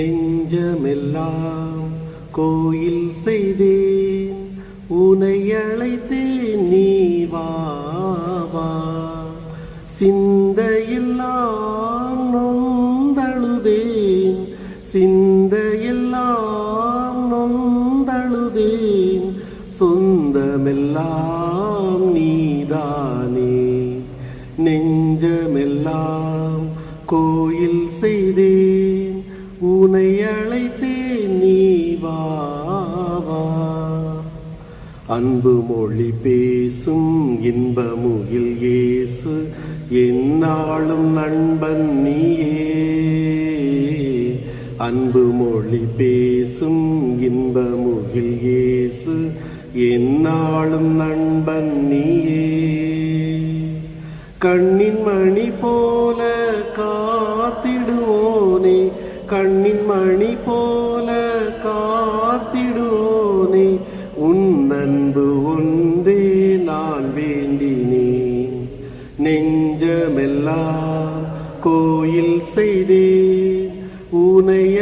நெஞ்சமெல்லாம் கோயில் செய்தேன். உனை அழைத்தேன் நீ வா சிந்தையெல்லாம் நொந்தழுதேன். சிந்தையெல்லாம் நொந்தழுதேன். சொந்தமெல்லாம் நீதானே. நெஞ்சமெல்லாம் கோயில் செய்தேன். உனை அழைத்தேன் நீ வா அன்பு மொழி பேசும் இன்பமுகில் இயேசு என்னாலும் நண்பன் நீயே. அன்பு மொழி பேசும் இன்பமுகில் இயேசு என்னாலும் நண்பன் நீயே. கண்ணின் மணி போல காத்திடுவோனே கண்ணின் மணி போல காத்திடுவோனே. உன் அன்பு ஒன்றே நான் வேண்டினேன் நெஞ்சமெல்லாம் கோயில் செய்தே. உனை